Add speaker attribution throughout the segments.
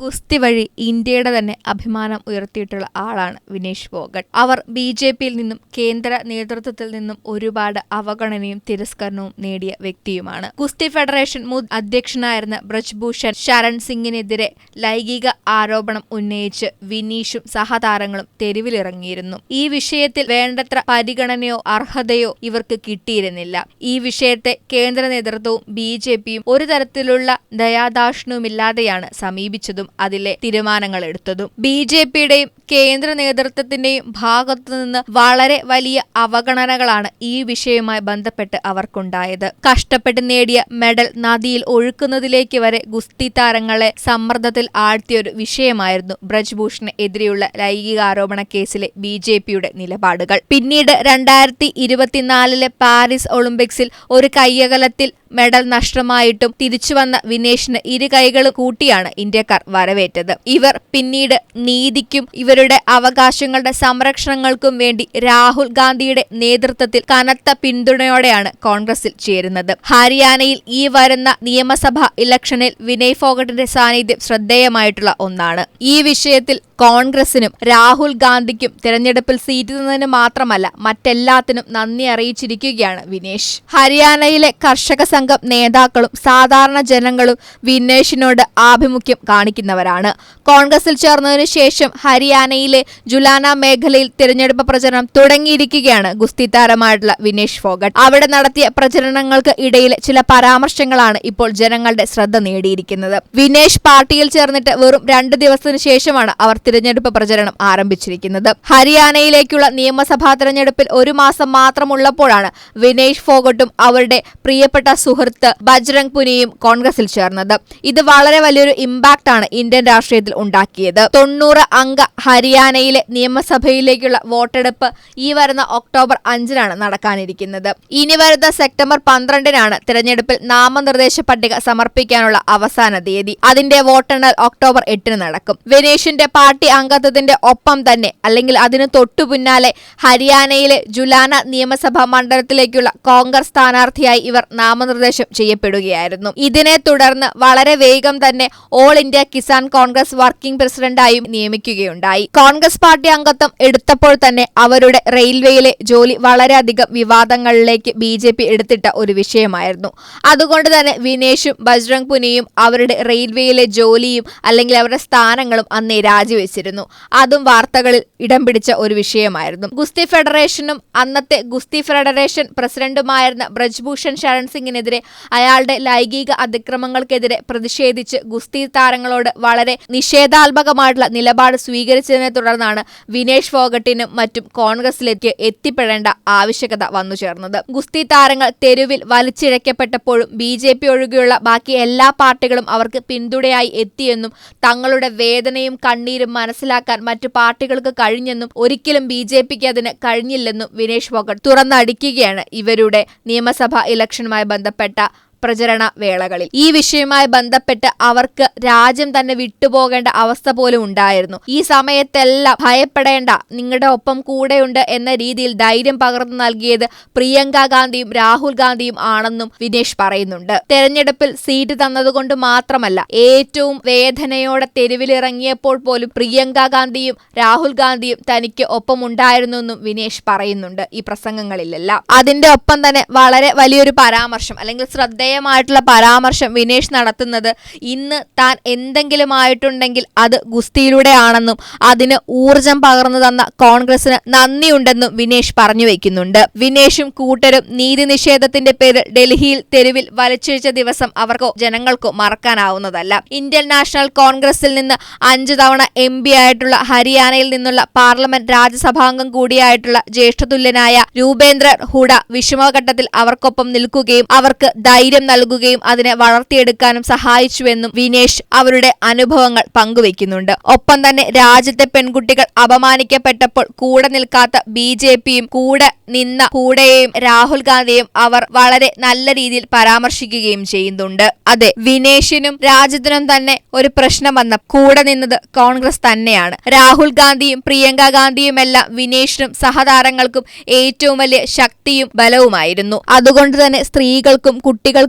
Speaker 1: ഗുസ്തി വഴി ഇന്ത്യയുടെ തന്നെ അഭിമാനം ഉയർത്തിയിട്ടുള്ള ആളാണ് വിനേഷ് ഫോഗട്ട് അവർ ബി ജെ പിയിൽ നിന്നും കേന്ദ്ര നേതൃത്വത്തിൽ നിന്നും ഒരുപാട് അവഗണനയും തിരസ്കരണവും നേടിയ വ്യക്തിയുമാണ്. ഗുസ്തി ഫെഡറേഷൻ മുൻ അധ്യക്ഷനായിരുന്ന ബ്രജ്ഭൂഷൺ ശരൺ സിംഗിനെതിരെ ലൈംഗിക ആരോപണം ഉന്നയിച്ച് വിനീഷും സഹതാരങ്ങളും തെരുവിലിറങ്ങിയിരുന്നു. ഈ വിഷയത്തിൽ വേണ്ടത്ര പരിഗണനയോ അർഹതയോ ഇവർക്ക് കിട്ടിയിരുന്നില്ല. ഈ വിഷയത്തെ കേന്ദ്ര നേതൃത്വവും ബി ജെ പിയും ഒരു തരത്തിലുള്ള ദയാദാഷ്ണവുമില്ലാതെയാണ് സമീപിച്ചതും. അതിലെ തീരുമാനങ്ങൾ എടുത്തതും ബി ജെ പിയുടെയും കേന്ദ്ര നേതൃത്വത്തിന്റെയും ഭാഗത്തുനിന്ന് വളരെ വലിയ അവഗണനകളാണ് ഈ വിഷയവുമായി ബന്ധപ്പെട്ട് അവർക്കുണ്ടായത്. കഷ്ടപ്പെട്ട് നേടിയ മെഡൽ നദിയിൽ ഒഴുക്കുന്നതിലേക്ക് വരെ ഗുസ്തി താരങ്ങളെ സമ്മർദ്ദത്തിൽ ആഴ്ത്തിയൊരു വിഷയമായിരുന്നു ബ്രജ്ഭൂഷണ് എതിരെയുള്ള ലൈംഗികാരോപണ കേസിലെ ബി ജെ പിയുടെ നിലപാടുകൾ. പിന്നീട് രണ്ടായിരത്തി ഇരുപത്തിനാലിലെ പാരീസ് ഒളിമ്പിക്സിൽ ഒരു കയ്യകലത്തിൽ മെഡൽ നഷ്ടമായിട്ടും തിരിച്ചുവന്ന വിനേഷിന് ഇരു കൈകൾ കൂട്ടിയാണ് ഇന്ത്യക്കാർ വരവേറ്റത്. ഇവർ പിന്നീട് നീതിക്കും ഇവരുടെ അവകാശങ്ങളുടെ സംരക്ഷണങ്ങൾക്കും വേണ്ടി രാഹുൽ ഗാന്ധിയുടെ നേതൃത്വത്തിൽ കനത്ത പിന്തുണയോടെയാണ് കോൺഗ്രസിൽ ചേരുന്നത്. ഹരിയാനയിൽ ഈ വരുന്ന നിയമസഭാ ഇലക്ഷനിൽ വിനയ് ഫോഗട്ടിന്റെ സാന്നിധ്യം ശ്രദ്ധേയമായിട്ടുള്ള ഒന്നാണ്. ഈ വിഷയത്തിൽ കോൺഗ്രസിനും രാഹുൽ ഗാന്ധിക്കും തിരഞ്ഞെടുപ്പിൽ സീറ്റ് തന്നതിന് മാത്രമല്ല മറ്റെല്ലാത്തിനും നന്ദി അറിയിച്ചിരിക്കുകയാണ് വിനേഷ്. ഹരിയാനയിലെ കർഷക സംഘം നേതാക്കളും സാധാരണ ജനങ്ങളും വിനേഷിനോട് ആഭിമുഖ്യം കാണിക്കുന്നവരാണ്. കോൺഗ്രസിൽ ചേർന്നതിനു ശേഷം ഹരിയാനയിലെ ജുലാന മേഖലയിൽ തിരഞ്ഞെടുപ്പ് പ്രചരണം തുടങ്ങിയിരിക്കുകയാണ് ഗുസ്തി താരമായിട്ടുള്ള വിനേഷ് ഫോഗട്ട്. അവിടെ നടത്തിയ പ്രചരണങ്ങൾക്ക് ഇടയിലെ ചില പരാമർശങ്ങളാണ് ഇപ്പോൾ ജനങ്ങളുടെ ശ്രദ്ധ നേടിയിരിക്കുന്നത്. വിനേഷ് പാർട്ടിയിൽ ചേർന്നിട്ട് വെറും രണ്ട് ദിവസത്തിനു ശേഷമാണ് അവർ തിരഞ്ഞെടുപ്പ് പ്രചരണം ആരംഭിച്ചിരിക്കുന്നത്. ഹരിയാനയിലേക്കുള്ള നിയമസഭാ തിരഞ്ഞെടുപ്പിൽ ഒരു മാസം മാത്രമുള്ളപ്പോഴാണ് വിനേഷ് ഫോഗട്ടും അവരുടെ പ്രിയപ്പെട്ട സുഹൃത്ത് ബജ്രംഗ് പുനിയും കോൺഗ്രസിൽ ചേർന്നത്. ഇത് വളരെ വലിയൊരു ഇമ്പാക്ട് ആണ് ഇന്ത്യൻ രാഷ്ട്രീയത്തിൽ ഉണ്ടാക്കിയത്. തൊണ്ണൂറ് അംഗ ഹരിയാനയിലെ നിയമസഭയിലേക്കുള്ള വോട്ടെടുപ്പ് ഈ വരുന്ന ഒക്ടോബർ അഞ്ചിനാണ് നടക്കാനിരിക്കുന്നത്. ഇനി വരുന്ന സെപ്റ്റംബർ പന്ത്രണ്ടിനാണ് തിരഞ്ഞെടുപ്പിൽ നാമനിർദ്ദേശ പട്ടിക സമർപ്പിക്കാനുള്ള അവസാന തീയതി. അതിന്റെ വോട്ടെണ്ണൽ ഒക്ടോബർ എട്ടിന് നടക്കും. വിനേഷിന്റെ പാർട്ടി അംഗത്വത്തിന്റെ ഒപ്പം തന്നെ അല്ലെങ്കിൽ അതിന് തൊട്ടു പിന്നാലെ ഹരിയാനയിലെ ജുലാന നിയമസഭാ മണ്ഡലത്തിലേക്കുള്ള കോൺഗ്രസ് സ്ഥാനാർത്ഥിയായി ഇവർ നാമനിർദ്ദേശം ചെയ്യപ്പെടുകയായിരുന്നു. ഇതിനെ തുടർന്ന് വളരെ വേഗം തന്നെ all India Kisan Congress working പ്രസിഡന്റായും നിയമിക്കുകയുണ്ടായി. കോൺഗ്രസ് പാർട്ടി അംഗത്വം എടുത്തപ്പോൾ തന്നെ അവരുടെ റെയിൽവേയിലെ ജോലി വളരെയധികം വിവാദങ്ങളിലേക്ക് ബി ജെ പി എടുത്തിട്ട ഒരു വിഷയമായിരുന്നു. അതുകൊണ്ട് തന്നെ വിനേഷും ബജ്രംഗ് പുനിയും അവരുടെ റെയിൽവേയിലെ ജോലിയും അല്ലെങ്കിൽ അവരുടെ സ്ഥാനങ്ങളും അന്നേ രാജിവെച്ചിരുന്നു. അതും വാർത്തകളിൽ ഇടം പിടിച്ച ഒരു വിഷയമായിരുന്നു. ഗുസ്തി ഫെഡറേഷനും അന്നത്തെ ഗുസ്തി ഫെഡറേഷൻ പ്രസിഡന്റുമായിരുന്ന ബ്രജ്ഭൂഷൺ ശരൺ സിംഗിനെതിരെ അയാളുടെ ലൈംഗിക അതിക്രമങ്ങൾക്കെതിരെ പ്രതിഷേധിച്ച് ഗുസ്തി താരങ്ങളോട് വളരെ നിഷേധാത്മകമായിട്ടുള്ള നിലപാട് സ്വീകരിച്ചതിനെ തുടർന്നാണ് വിനേഷ് ഫോഗട്ടിനും മറ്റും കോൺഗ്രസിലേക്ക് എത്തിപ്പെടേണ്ട ആവശ്യകത വന്നു ചേർന്നത്. ഗുസ്തി താരങ്ങൾ തെരുവിൽ വലിച്ചിഴക്കപ്പെട്ടപ്പോഴും ബി ജെ പി ഒഴികെയുള്ള ബാക്കി എല്ലാ പാർട്ടികളും അവർക്ക് പിന്തുണയായി എത്തിയെന്നും തങ്ങളുടെ വേദനയും കണ്ണീരും മനസ്സിലാക്കാൻ മറ്റു പാർട്ടികൾക്ക് കഴിഞ്ഞെന്നും ഒരിക്കലും ബി ജെ പിക്ക് അതിന് കഴിഞ്ഞില്ലെന്നും വിനേഷ് ഫോഗട്ട് തുറന്നടിക്കുകയാണ് ഇവരുടെ നിയമസഭാ ഇലക്ഷനുമായി ബന്ധപ്പെട്ട മരണപ്പെട്ട പ്രചരണ വേളകളിൽ. ഈ വിഷയവുമായി ബന്ധപ്പെട്ട് അവർക്ക് രാജ്യം തന്നെ വിട്ടുപോകേണ്ട അവസ്ഥ പോലും ഉണ്ടായിരുന്നു. ഈ സമയത്തെല്ലാം ഭയപ്പെടേണ്ട നിങ്ങളുടെ ഒപ്പം കൂടെയുണ്ട് എന്ന രീതിയിൽ ധൈര്യം പകർന്നു നൽകിയത് പ്രിയങ്ക ഗാന്ധിയും രാഹുൽ ഗാന്ധിയും ആണെന്നും വിനേഷ് പറയുന്നുണ്ട്. തെരഞ്ഞെടുപ്പിൽ സീറ്റ് തന്നതുകൊണ്ട് മാത്രമല്ല ഏറ്റവും വേദനയോടെ തെരുവിലിറങ്ങിയപ്പോൾ പോലും പ്രിയങ്ക ഗാന്ധിയും രാഹുൽ ഗാന്ധിയും തനിക്ക് ഒപ്പമുണ്ടായിരുന്നെന്നും വിനേഷ് പറയുന്നുണ്ട് ഈ പ്രസംഗങ്ങളിലെല്ലാം. അതിന്റെ ഒപ്പം തന്നെ വളരെ വലിയൊരു പരാമർശം അല്ലെങ്കിൽ ശ്രദ്ധ ശ്രദ്ധേയമായിട്ടുള്ള പരാമർശം വിനേഷ് നടത്തുന്നത് ഇന്ന് താൻ എന്തെങ്കിലും ആയിട്ടുണ്ടെങ്കിൽ അത് ഗുസ്തിയിലൂടെ ആണെന്നും അതിന് ഊർജം പകർന്നു തന്ന കോൺഗ്രസിന് നന്ദിയുണ്ടെന്നും വിനേഷ് പറഞ്ഞു വെക്കുന്നുണ്ട്. വിനേഷും കൂട്ടരും നീതി നിഷേധത്തിന്റെ പേരിൽ ഡൽഹിയിൽ തെരുവിൽ വലിച്ചിഴിച്ച ദിവസം അവർക്കോ ജനങ്ങൾക്കോ മറക്കാനാവുന്നതല്ല. ഇന്ത്യൻ നാഷണൽ കോൺഗ്രസിൽ നിന്ന് അഞ്ചു തവണ എം പി ആയിട്ടുള്ള ഹരിയാനയിൽ നിന്നുള്ള പാർലമെന്റ് രാജ്യസഭാംഗം കൂടിയായിട്ടുള്ള ജ്യേഷ്ഠതുല്യനായ രൂപേന്ദ്ര ഹൂഡ വിഷമഘട്ടത്തിൽ അവർക്കൊപ്പം നിൽക്കുകയും അവർക്ക് ധൈര്യം നൽകുകയും അതിനെ വളർത്തിയെടുക്കാനും സഹായിച്ചുവെന്നും വിനേഷ് അവരുടെ അനുഭവങ്ങൾ പങ്കുവെക്കുന്നുണ്ട് ഒപ്പം തന്നെ രാജ്യത്തെ പെൺകുട്ടികൾ അപമാനിക്കപ്പെട്ടപ്പോൾ കൂടെ നിൽക്കാത്ത ബി ജെ പിയും കൂടെ നിന്ന കൂടെയും രാഹുൽ ഗാന്ധിയും അവർ വളരെ നല്ല രീതിയിൽ പരാമർശിക്കുകയും ചെയ്യുന്നുണ്ട്. അതെ വിനേഷിനും രാജ്യത്തിനും തന്നെ ഒരു പ്രശ്നം വന്ന കൂടെ നിന്നത് കോൺഗ്രസ് തന്നെയാണ്. രാഹുൽ ഗാന്ധിയും പ്രിയങ്ക ഗാന്ധിയുമെല്ലാം വിനേഷിനും സഹതാരങ്ങൾക്കും ഏറ്റവും വലിയ ശക്തിയും ബലവുമായിരുന്നു. അതുകൊണ്ട് തന്നെ സ്ത്രീകൾക്കും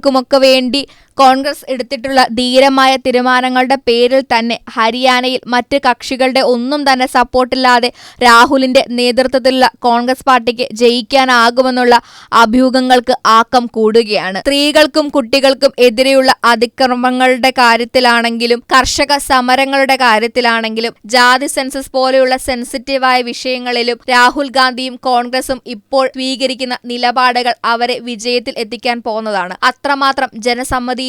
Speaker 1: കുട്ടികൾക്കുമൊക്കെ വേണ്ടി കോൺഗ്രസ് എടുത്തിട്ടുള്ള ധീരമായ തീരുമാനങ്ങളുടെ പേരിൽ തന്നെ ഹരിയാനയിൽ മറ്റ് കക്ഷികളുടെ ഒന്നും തന്നെ സപ്പോർട്ടില്ലാതെ രാഹുലിന്റെ നേതൃത്വത്തിലുള്ള കോൺഗ്രസ് പാർട്ടിക്ക് ജയിക്കാനാകുമെന്നുള്ള അഭ്യൂഹങ്ങൾക്ക് ആക്കം കൂടുകയാണ്. സ്ത്രീകൾക്കും കുട്ടികൾക്കും എതിരെയുള്ള അതിക്രമങ്ങളുടെ കാര്യത്തിലാണെങ്കിലും കർഷക സമരങ്ങളുടെ കാര്യത്തിലാണെങ്കിലും ജാതി സെൻസസ് പോലെയുള്ള സെൻസിറ്റീവായ വിഷയങ്ങളിലും രാഹുൽ ഗാന്ധിയും കോൺഗ്രസും ഇപ്പോൾ സ്വീകരിക്കുന്ന നിലപാടുകൾ അവരെ വിജയത്തിൽ എത്തിക്കാൻ പോകുന്നതാണ്. അത്രമാത്രം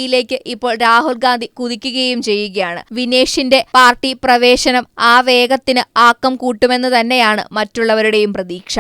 Speaker 1: ജനസമ്മതിയിലേക്ക് ഇപ്പോൾ രാഹുൽ ഗാന്ധി കുതിക്കുകയും ചെയ്യുകയാണ്. വിനേഷിന്റെ പാർട്ടി പ്രവേശനം ആ വേഗത്തിന് ആക്കം കൂട്ടുമെന്ന് തന്നെയാണ് മറ്റുള്ളവരുടെയും പ്രതീക്ഷ.